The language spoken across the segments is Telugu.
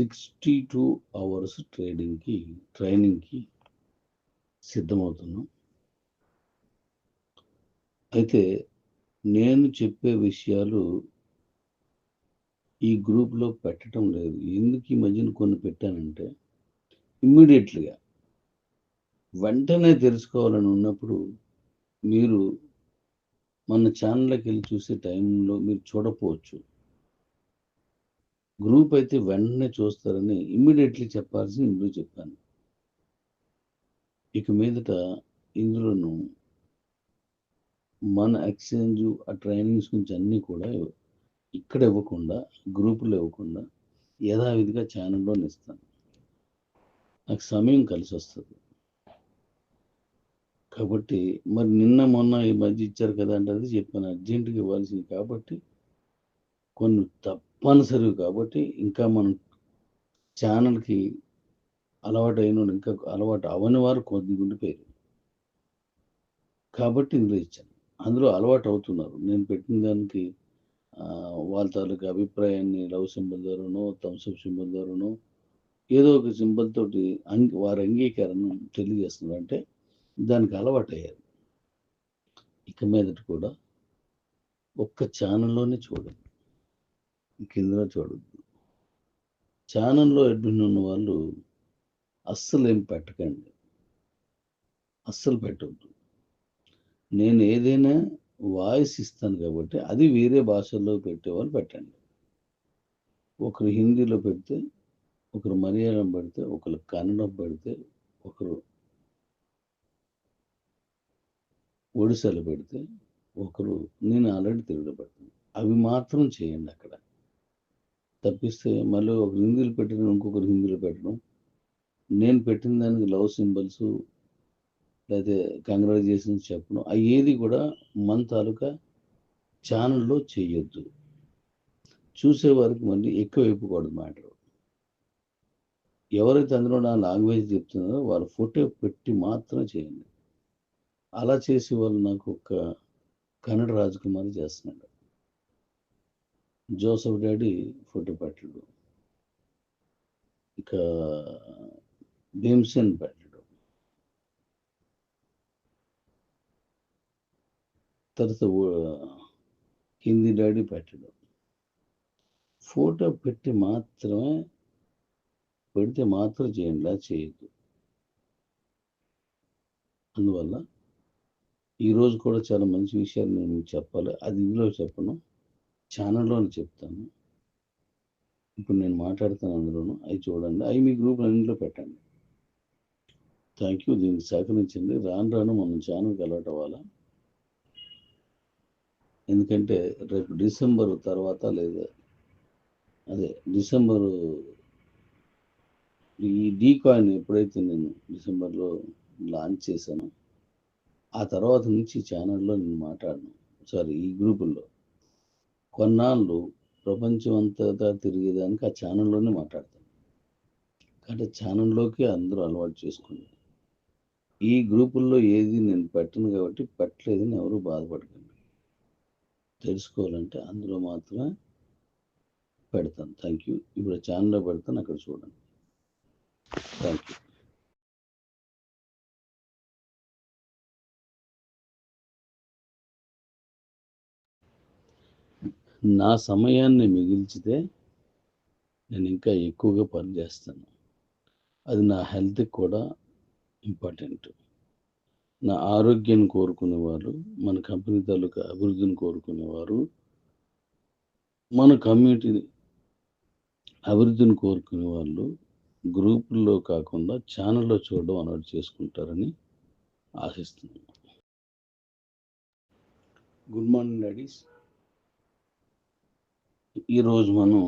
సిక్స్టీ టూ అవర్స్ ట్రేడింగ్కి ట్రైనింగ్కి సిద్ధమవుతున్నాం. అయితే నేను చెప్పే విషయాలు ఈ గ్రూప్లో పెట్టడం లేదు. ఎందుకు ఈ మధ్యన కొన్ని పెట్టానంటే ఇమ్మీడియట్లీగా వెంటనే తెలుసుకోవాలని ఉన్నప్పుడు మీరు మన ఛానల్కి వెళ్ళి చూసే టైంలో మీరు చూడకపోవచ్చు గ్రూప్ అయితే వెంటనే చూస్తారని ఇమ్మీడియట్లీ చెప్పాల్సి ఇందులో చెప్పాను. ఇక మీదట ఇందులోను మన ఎక్స్చేంజ్ ఆ ట్రైనింగ్స్ గురించి అన్నీ కూడా ఇక్కడ ఇవ్వకుండా గ్రూపులు ఇవ్వకుండా యథావిధిగా ఛానల్లో ఇస్తాను. నాకు సమయం కలిసి వస్తుంది. కాబట్టి మరి నిన్న మొన్న ఈ మధ్య ఇచ్చారు కదా అంటే అది చెప్పాను. అర్జెంటుగా ఇవ్వాల్సింది కాబట్టి కొన్ని తప్పనిసరివి కాబట్టి ఇంకా మనం ఛానల్కి అలవాటు అయిన ఇంకా అలవాటు అవని వారు కొద్ది ఉండిపోయారు కాబట్టి ఇందులో ఇచ్చాను. అందులో అలవాటు అవుతున్నారు. నేను పెట్టిన దానికి వాళ్ళ తాలూకు అభిప్రాయాన్ని లవ్ సింబల్ ద్వారానో థమ్స్అప్ సింబల్ ద్వారానో ఏదో ఒక సింబల్ తోటి అంగీ వారి అంగీకారం తెలియజేస్తున్నారు. అంటే దానికి అలవాటు అయ్యారు ఇక మీదట కూడా ఒక్క ఛానల్లోనే చూడండి. కింద చూడద్దు. ఛానల్లో అడ్మిన్ ఉన్న వాళ్ళు అస్సలు ఏం పెట్టకండి. అస్సలు పెట్టవద్దు నేను ఏదైనా వాయిస్ ఇస్తాను కాబట్టి అది వేరే భాషల్లో పెట్టేవాళ్ళు పెట్టండి. ఒకరు హిందీలో పెడితే ఒకరు మలయాళం పెడితే ఒకరు కన్నడం పెడితే ఒకరు ఒడిశాలో పెడితే ఒకరు నేను ఆల్రెడీ తెలుగులో పెడతాను. అవి మాత్రం చేయండి అక్కడ. తప్పిస్తే మళ్ళీ ఒక హిందీలో పెట్టిన ఇంకొకరు హిందీలో పెట్టడం. నేను పెట్టిన దానికి లవ్ సింబల్స్ లేకపోతే కంగ్రాచులేషన్స్ చెప్పడం అవి ఏది కూడా మన తాలూకా ఛానల్లో చేయొద్దు చూసేవారికి మళ్ళీ ఎక్కువ అయిపోకూడదు మ్యాటర్ ఎవరైతే అందులో నా లాంగ్వేజ్ చెప్తున్నారో వాళ్ళ ఫోటో పెట్టి మాత్రం చేయండి. అలా చేసి వాళ్ళు నాకు ఒక కన్నడ రాజకుమారి చేస్తున్నాడు. జోసఫ్ డాడీ ఫోటో పెట్టడు. ఇక భీమ్సేన్ పెట్టడు. తర్వాత కింది హిందీ డాడీ పెట్టడు. ఫోటో పెట్టి మాత్రమే పెడితే మాత్రం చేయండి అలా అందువల్ల ఈరోజు కూడా చాలా మంచి విషయాలు నేను చెప్పాలి. అది ఇందులో చెప్పను. ఛానల్లో చెప్తాను. ఇప్పుడు నేను మాట్లాడుతాను అందులోను. అవి చూడండి. అవి మీ గ్రూప్ అన్నింటిలో పెట్టండి. థ్యాంక్ యూ దీనికి సహకరించండి. రాను రాను మనం ఛానల్కి అలవాటు అవ్వాలా? ఎందుకంటే రేపు డిసెంబర్ తర్వాత లేదా అదే డిసెంబరు ఈ డీ కాయిన్ ఎప్పుడైతే నేను డిసెంబర్లో లాంచ్ చేశానో ఆ తర్వాత నుంచి ఛానల్లో నేను మాట్లాడను. సారీ ఈ గ్రూపుల్లో. కొన్నాళ్ళు ప్రపంచం అంతటా తిరిగేదానికి ఆ ఛానల్లోనే మాట్లాడతాను. కాబట్టి ఛానల్లోకి అందరూ అలవాటు చేసుకోండి ఈ గ్రూపుల్లో ఏది నేను పెట్టను కాబట్టి పెట్టలేదని ఎవరు బాధపడకండి. తెలుసుకోవాలంటే అందులో మాత్రమే పెడతాను. థ్యాంక్ యూ ఇప్పుడు ఛానల్లో పెడతాను అక్కడ చూడండి. థ్యాంక్ యూ నా సమయాన్ని మిగిల్చితే నేను ఇంకా ఎక్కువగా పనిచేస్తాను అది నా హెల్త్కి కూడా ఇంపార్టెంట్. నా ఆరోగ్యాన్ని కోరుకునేవారు మన కంపెనీ తాలూకా అభివృద్ధిని కోరుకునేవారు మన కమ్యూనిటీ అభివృద్ధిని కోరుకునే వాళ్ళు గ్రూపుల్లో కాకుండా ఛానల్లో చూడడం అలవాటు చేసుకుంటారని ఆశిస్తున్నాను. Good morning daddies. ఈరోజు మనం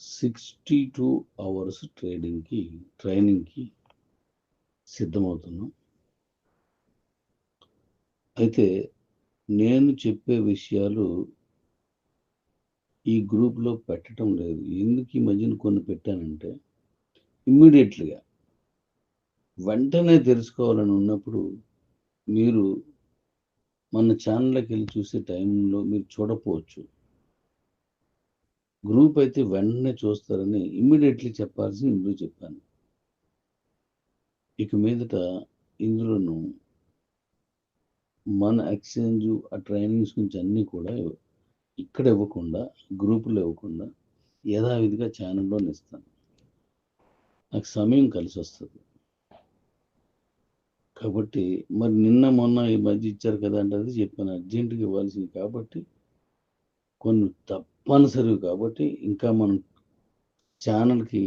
సిక్స్టీ టూ అవర్స్ ట్రేడింగ్కి ట్రైనింగ్కి సిద్ధమవుతున్నాం. అయితే నేను చెప్పే విషయాలు ఈ గ్రూప్లో పెట్టడం లేదు. ఎందుకు ఈ మధ్యన కొన్ని పెట్టానంటే ఇమ్మీడియట్లీగా వెంటనే తెలుసుకోవాలని ఉన్నప్పుడు మీరు మన ఛానల్కి వెళ్ళి చూసే టైంలో మీరు చూడపోవచ్చు. గ్రూప్ అయితే వెంటనే చూస్తారని ఇమ్మీడియట్లీ చెప్పాల్సి ఇందులో చెప్పాను. ఇక మీదట ఇందులోను మన ఎక్స్చేంజ్ ఆ ట్రైనింగ్స్ గురించి అన్నీ కూడా ఇక్కడ ఇవ్వకుండా గ్రూపులో ఇవ్వకుండా యథావిధిగా ఛానల్లో ఇస్తాను. నాకు సమయం కలిసి వస్తుంది కాబట్టి మరి నిన్న మొన్న ఈ మధ్య ఇచ్చారు కదా అంటే అది చెప్పాను అర్జెంటుగా ఇవ్వాల్సింది కాబట్టి కొన్ని తప్పనిసరివి కాబట్టి ఇంకా మనం ఛానల్కి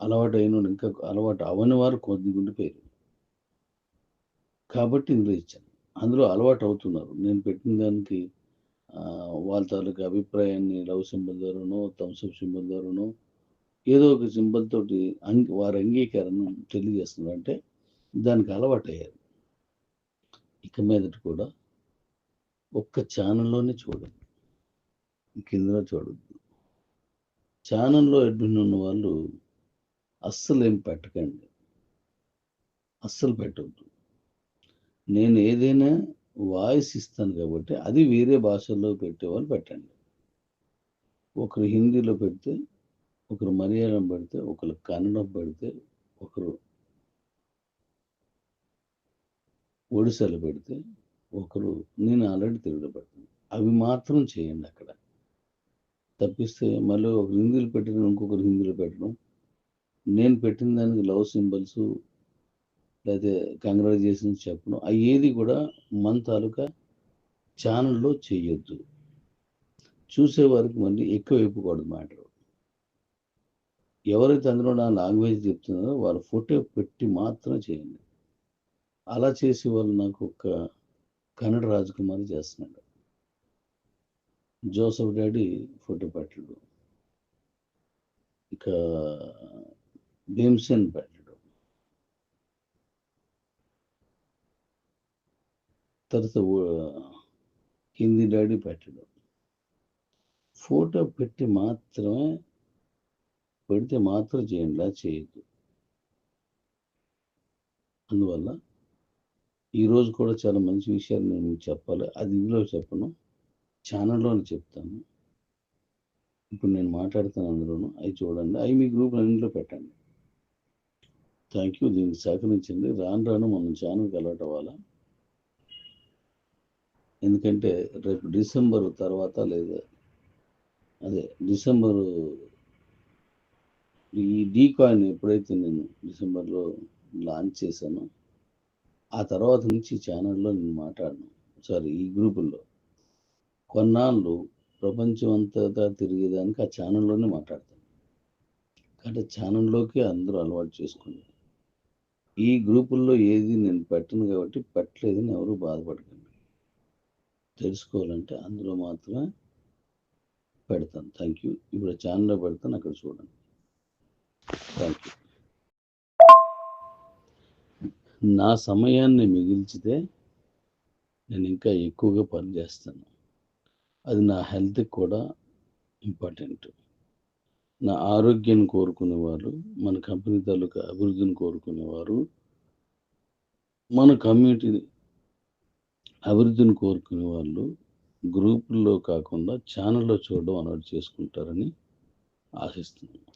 అలవాటు అయిన ఇంకా అలవాటు అవని వారు కొద్ది ఉండిపోయారు కాబట్టి ఇందులో ఇచ్చాను. అందులో అలవాటు అవుతున్నారు. నేను పెట్టిన దానికి వాళ్ళ తాలూకు అభిప్రాయాన్ని లవ్ సింబల్ ద్వారానో థమ్స్అప్ సింబల్ ద్వారానో ఏదో ఒక సింబల్ తోటి అంగీ వారి అంగీకారం తెలియజేస్తున్నారు. అంటే దానికి అలవాటయ్యారు. ఇక మీదట కూడా ఒక్క ఛానల్లోనే చూడండి కిందలో చూడద్దు. ఛానల్లో అడ్మిన్ ఉన్న వాళ్ళు అస్సలు ఏం పెట్టకండి. అస్సలు పెట్టవద్దు నేను ఏదైనా వాయిస్ ఇస్తాను కాబట్టి అది వేరే భాషల్లో పెట్టేవాళ్ళు పెట్టండి. ఒకరు హిందీలో పెడితే ఒకరు మలయాళం పెడితే ఒకరు కన్నడం పెడితే ఒకరు ఒడిశాలో పెడితే ఒకరు నేను ఆల్రెడీ తెలుగులో పెడతాను అవి మాత్రం చేయండి అక్కడ. తప్పిస్తే మళ్ళీ ఒక హిందీలో పెట్టిన ఇంకొకరు హిందీలో పెట్టడం. నేను పెట్టిన దానికి లవ్ సింబల్స్ లేకపోతే కంగ్రాచులేషన్స్ చెప్పడం అవి ఏది కూడా మన తాలూకా ఛానల్లో చేయొద్దు చూసేవారికి మళ్ళీ ఎక్కువ అయిపోకూడదు మ్యాటర్. ఎవరైతే అందులో నా లాంగ్వేజ్ చెప్తున్నారో వాళ్ళ ఫోటో పెట్టి మాత్రం చేయండి. అలా చేసి వాళ్ళు నాకు ఒక కన్నడ రాజకుమారి చేస్తున్నాడు. జోసఫ్ డాడీ ఫోటో పెట్టడు. ఇక భీమ్సేన్ పెట్టడు. తర్వాత కింది హిందీ డాడీ పెట్టడు. ఫోటో పెట్టి మాత్రమే పెడితే మాత్రం చేయండి చేయదు అందువల్ల ఈరోజు కూడా చాలా మంచి విషయాలు నేను మీకు చెప్పాలి. అది ఇందులో చెప్పను. ఛానల్లోనే చెప్తాను. ఇప్పుడు నేను మాట్లాడుతాను అందులోను. అవి చూడండి. అవి మీ గ్రూప్ అన్నింటిలో పెట్టండి. Thank you. దీనికి సహకరించండి. రాను రాను మనం ఛానల్కి అలవాటు అవ్వాలా? ఎందుకంటే రేపు డిసెంబర్ తర్వాత లేదా అదే డిసెంబరు ఈ డీ కాయిన్ ఎప్పుడైతే నేను డిసెంబర్లో లాంచ్ చేశానో ఆ తర్వాత నుంచి ఛానల్లో నేను మాట్లాడను. సారీ ఈ గ్రూపుల్లో. కొన్నాళ్ళు ప్రపంచం అంతటా తిరిగేదానికి ఆ ఛానల్లోనే మాట్లాడతాను. కాబట్టి ఛానల్లోకి అందరూ అలవాటు చేసుకోండి ఈ గ్రూపుల్లో ఏది నేను పెట్టను కాబట్టి పెట్టలేదని ఎవరు బాధపడకండి. తెలుసుకోవాలంటే అందులో మాత్రమే పెడతాను. థ్యాంక్ యూ ఇప్పుడు ఛానల్లో పెడతాను అక్కడ చూడండి. థ్యాంక్ యూ నా సమయాన్ని మిగిల్చితే నేను ఇంకా ఎక్కువగా పనిచేస్తాను అది నా హెల్త్కి కూడా ఇంపార్టెంట్. నా ఆరోగ్యాన్ని కోరుకునేవారు మన కంపెనీ తాలూకా అభివృద్ధిని కోరుకునేవారు మన కమ్యూనిటీ అభివృద్ధిని కోరుకునే వాళ్ళు గ్రూపుల్లో కాకుండా ఛానల్లో చూడడం అలవాటు చేసుకుంటారని ఆశిస్తున్నాను.